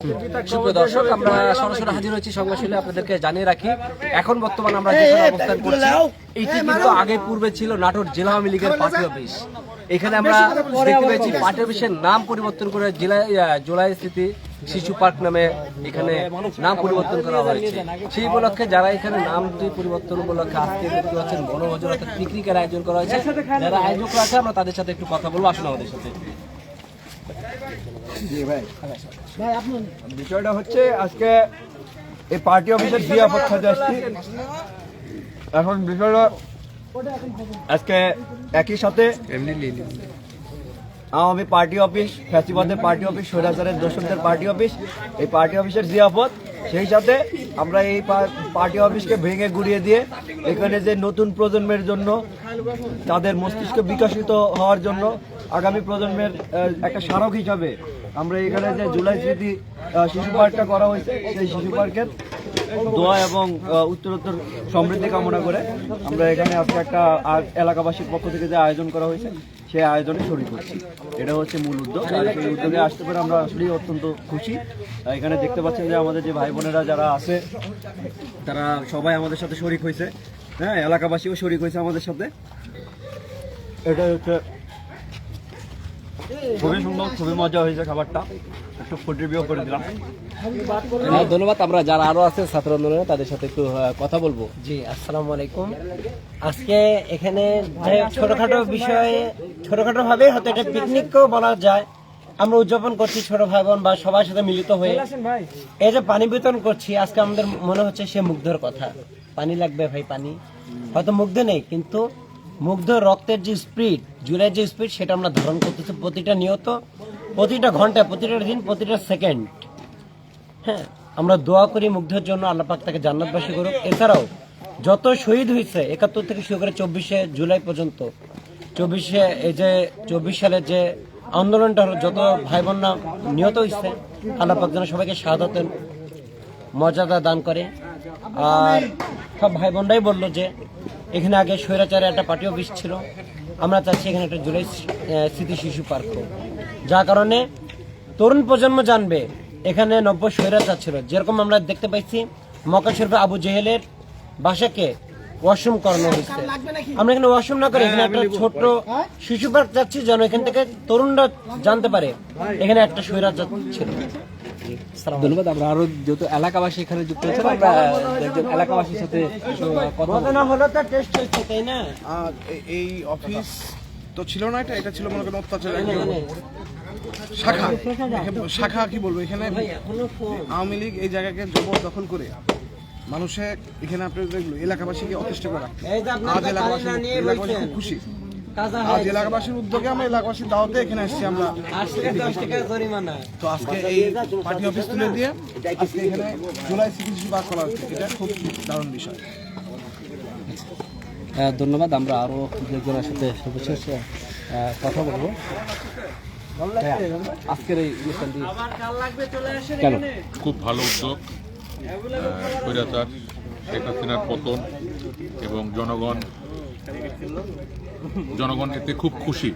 সুপ্রিয় দর্শক আমরা সরাসরি হাজির হয়েছি সংবাদশীলে আপনাদেরকে জানিয়ে রাখি। এখন বর্তমান আমরা যেখানে অবস্থান করছি কিন্তু আগে পূর্বে ছিল নাটোর জেলা আওয়ামী লীগের পার্টি অফিস। এখানে আমরা দেখতে পেয়েছি পার্টি অফিসের নাম পরিবর্তন করে জেলা জুলাই স্মৃতি শিশু পার্ক নামে এখানে নাম পরিবর্তন করা হয়েছে। সেই উপলক্ষে যারা এখানে নাম পরিবর্তন উপলক্ষে আজকে দেখতে পাচ্ছেন বনভোজন অর্থাৎ পিকনিকের আয়োজন করা হয়েছে। যারা আয়োজকরা আছে আমরা তাদের সাথে একটু কথা বলব আসুন আমাদের সাথে। জি ভাই। বিষয়টা হচ্ছে আজকে এই পার্টি অফিসের জিয়াপত খাতে আসছি এখন বিষয়টা আজকে একই সাথে আওয়ামী পার্টি অফিস ফ্যাসিবাদের পার্টি অফিস স্বৈরাচারের দর্শকদের পার্টি অফিস এই পার্টি অফিসের জিয়াপত সেই সাথে আমরা এই পার্টি অফিসকে ভেঙে গুড়িয়ে দিয়ে এখানে যে নতুন প্রজন্মের জন্য তাদের মস্তিষ্ক বিকশিত হওয়ার জন্য আগামী প্রজন্মের একটা স্মারক হিসাবে আমরা এখানে যে জুলাই স্মৃতি শিশু পার্কটা করা হয়েছে, সেই শিশু পার্কের দোয়া এবং উত্তরোত্তর সমৃদ্ধি কামনা করে আমরা এখানে আজকে একটা এলাকাবাসীর পক্ষ থেকে যে আয়োজন করা হয়েছে, সেই আয়োজনে শরীর করছি এটা হচ্ছে মূল উদ্যোগ। আর সেই উদ্যোগে আসতে পারে আমরা আসলেই অত্যন্ত খুশি। এখানে দেখতে পাচ্ছেন যে আমাদের যে ভাই বোনেরা যারা আছে, তারা সবাই আমাদের সাথে শরিক হয়েছে। হ্যাঁ এলাকাবাসীও শরিক হয়েছে আমাদের সাথে। এটা হচ্ছে খুবই সুন্দর খুবই মজা হয়েছে খাবারটা। একটু ফুড রিভিউ করে দিলাম। হ্যাঁ, ধন্যবাদ। আমরা যারা আরও আছে ছাত্র আন্দোলনে তাদের সাথে একটু কথা বলব। জি আসসালামু আলাইকুম। আজকে এখানে ছোটখাটো বিষয়ে ছোটখাটো ভাবে হয়তো এটা পিকনিকও বলা যায়। আমরা উদযাপন করছি ছোট ভাই বোন বা সবার সাথে মিলিত হয়ে। এই যে পানি বিতরণ করছি আজকে আমাদের মনে হচ্ছে সে মুগ্ধর কথা। পানি লাগবে ভাই পানি। হয়তো মুগ্ধ নেই কিন্তু মুগ্ধ রক্তের যে স্পিড জুলাই যে স্পিড, সেটা আমরা ধারণ করতেছি প্রতিটা নিয়ত, প্রতিটা ঘণ্টা প্রতিটা দিন, প্রতিটা সেকেন্ড। হ্যাঁ আমরা দোয়া করি মুগ্ধের জন্য, আল্লাহ পাক তাকে জান্নাতবাসী করুক। এছাড়াও, যত শহীদ হয়েছে, একাত্তর থেকে শুরু করে চব্বিশে জুলাই পর্যন্ত, চব্বিশে এই যে, চব্বিশ সালের যে আন্দোলনটা হলো, যত ভাই বোনরা নিহত হয়েছে, আল্লাহ পাক যেন সবাইকে শাহাদাতের মর্যাদা দান করে। আর সব ভাই বোনরাই বলল যে এখানে আগে স্বৈরাচারে একটা পার্টি অফিস ছিল। আমরা চাচ্ছি এখানে একটা জুলাই স্মৃতি শিশু পার্ক যার কারণে তরুণ প্রজন্ম জানবে এখানে নব্য স্বৈরাচার ছিল। যেরকম আমরা দেখতে পাইছি মক্কা শরীফে আবু জেহেলের বাসাকে ওয়াশরুম করানো হয়েছে। আমরা এখানে ওয়াশরুম না করে এখানে একটা ছোট্ট শিশু পার্ক যাচ্ছি যেন এখান থেকে তরুণরা জানতে পারে এখানে একটা স্বৈরাচার ছিল। ধন্যবাদ আমরা আরও যেহেতু এলাকাবাসী এখানে যুক্ত হয়েছে আমরা এলাকাবাসীর সাথে কথা। হলো তো টেস্ট হয়েছে তাই না? আর এই অফিস তো ছিল না এটা? এটা ছিল মনে করেন অত্যাচারের শাখা। শাখা কি বলব? এখানে আওয়ামী লীগ এই জায়গাকে জবরদখল করে মানুষে এখানে আপনার দেখল এলাকাবাসীকে অতিষ্ঠ করে রাখতো। আজ এলাকাবাসী এলাকাবাসী খুব খুশি। আজ এলাকাবাসীর উদ্যোগে আমরা এলাকাবাসীর দাওয়াতে এখানে আসছি আমরা। আশি দশ তো আজকে এই পার্টি অফিস তুলে দিয়ে আজকে এখানে জুলাই পার্ক করা হচ্ছে। এটা খুব দারুণ বিষয়। ধন্যবাদ আমরা আরও একজনের সাথে সর্বশেষ কথা বলব। হ্যাঁ, আজকের এই অনুষ্ঠানটি কেন? খুব ভালো উদ্যোগ স্বৈরাচার শেখ হাসিনার পতন এবং জনগণ জনগণ এতে খুব খুশি।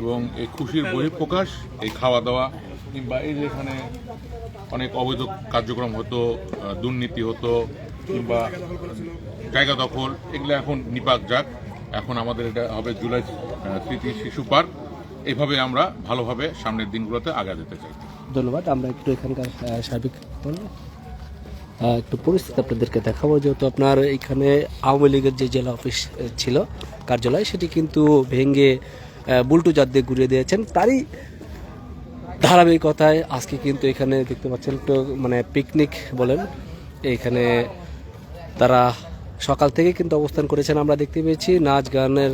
এবং এই খুশির বহিঃপ্রকাশ, এই খাওয়া দাওয়া কিংবা এই যে এখানে অনেক অবৈধ কার্যক্রম হতো দুর্নীতি হতো, কিংবা জায়গা দখল, এগুলো এখন নিপাক যাক। এখন আমাদের এটা হবে জুলাই স্মৃতি শিশু পার্ক। এইভাবে আমরা ভালোভাবে সামনের দিনগুলোতে আগা যেতে চাই। ধন্যবাদ। আমরা একটু এখানকার সার্বিক একটু পরিস্থিতি আপনাদেরকে দেখাবো, যেহেতু আপনার এখানে আওয়ামী লীগের যে জেলা অফিস ছিল, কার্যালয়, সেটি কিন্তু ভেঙে বুলটু জাত দিয়ে ঘুরিয়ে দিয়েছেন। তারই ধারাবাহিকতায় আজকে কিন্তু এখানে দেখতে পাচ্ছেন, একটু মানে পিকনিক বলেন। এখানে তারা সকাল থেকে কিন্তু অবস্থান করেছেন, আমরা দেখতে পেয়েছি। নাচ গানের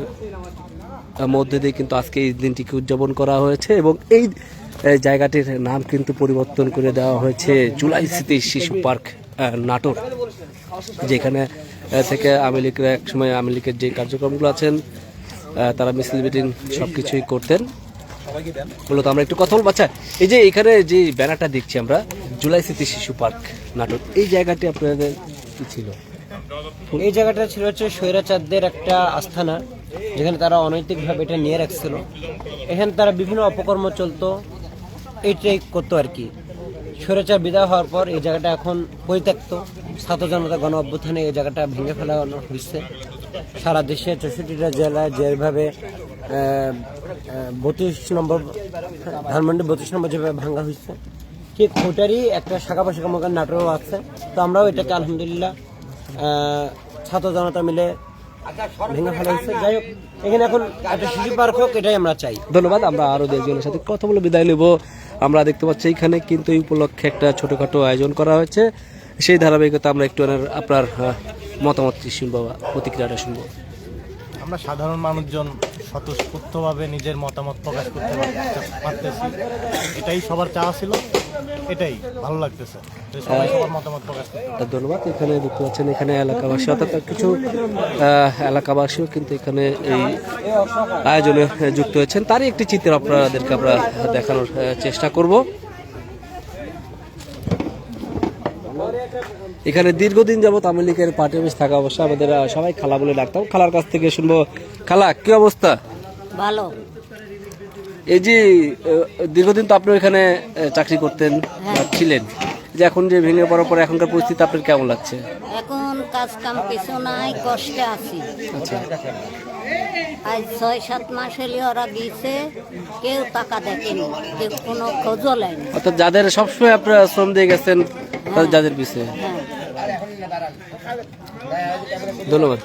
মধ্যে দিয়ে কিন্তু আজকে এই দিনটিকে উদযাপন করা হয়েছে এবং এই জায়গাটির নাম কিন্তু পরিবর্তন করে দেওয়া হয়েছে, জুলাই স্মৃতি শিশু পার্ক। নাটোর, যেখানে থেকে আওয়ামী লীগরা একসময় আওয়ামী লীগের যে কার্যক্রমগুলো আছেন তারা মিছিল মিটিং সব কিছুই করতেন। মূলত আমরা একটু কথা বলব। আচ্ছা এই যে এখানে যে ব্যানারটা দেখছি আমরা, জুলাই স্মৃতি শিশু পার্ক, নাটোর, এই জায়গাটি আপনাদের কি ছিল? এই জায়গাটা ছিল হচ্ছে স্বৈরাচারদের একটা আস্থানা, যেখানে তারা অনৈতিকভাবে এটা নিয়ে রাখছিল। এখানে তারা বিভিন্ন অপকর্ম চলতো, এইটাই করতো আর কি। স্বৈরাচার বিদায় হওয়ার পর এই জায়গাটা এখন পরিত্যক্ত। ছাত্র জনতা গণ অভ্যুত্থানে এই জায়গাটা ভেঙে ফেলানো হয়েছে। সারা দেশে চৌষট্টিটা জেলায় যেভাবে বত্রিশ নম্বর, ধানমন্ডি বত্রিশ নম্বর যেভাবে ভাঙ্গা হয়েছে, ঠিক ওটারই একটা শাখা পাশাখা মকার নাটকও আছে। তো আমরাও এটাকে আলহামদুলিল্লাহ ছাত্র জনতা মিলে ভেঙে ফেলা হয়েছে। যাই হোক, এখানে এখন একটা শিশু পার্ক হোক, এটাই আমরা চাই। ধন্যবাদ, আমরা আরও দু একজনের সাথে কথা বলে বিদায় নেব। আমরা দেখতে পাচ্ছি এইখানে কিন্তু এই উপলক্ষে একটা ছোটোখাটো আয়োজন করা হয়েছে। সেই ধারাবাহিকতা আমরা একটু আপনার মতামত শুনব বা প্রতিক্রিয়াটা শুনব। আমরা সাধারণ মানুষজন স্বতঃস্ফূর্তভাবে নিজের মতামত প্রকাশ করতে পারতেছি। এটাই সবার চাওয়া ছিল। এটাই ভালো লাগতেছে। সবাই সবার মতামত প্রকাশ ধন্যবাদ এখানে দেখতে পাচ্ছেন এখানে এলাকাবাসী অর্থাৎ কিছু এলাকাবাসীও কিন্তু এখানে এই আয়োজনে যুক্ত হয়েছেন। তারই একটি চিত্র আপনাদেরকে আমরা দেখানোর চেষ্টা করব। এখানে দীর্ঘদিন যাবত আওয়ামী লীগের পার্টি অফিস থাকা অবশ্যই আমাদের সবাই খালা বলে ডাকতাম। খালার কাছ থেকে শুনব। খালা কি অবস্থা? ভালো। এই যে দীর্ঘদিন তো আপনি আহ, চাকরি করতেন ছিলেন। যে এখন যে ভেঙে পড়ার পর এখনকার পরিস্থিতি আপনার কেমন লাগছে? এখন কাজ কাম কিছু নাই কষ্টে আছি। আচ্ছা। আজ ছয় সাত মাস হলে ওরা দিয়েছে কেউ টাকা দেখেনি কেউ কোনো খোঁজও লাইনি অর্থাৎ যাদের সবসময় আপনারা শ্রম দিয়ে গেছেন তাদের যাদের পিছিয়ে হ্যাঁ। ধন্যবাদ।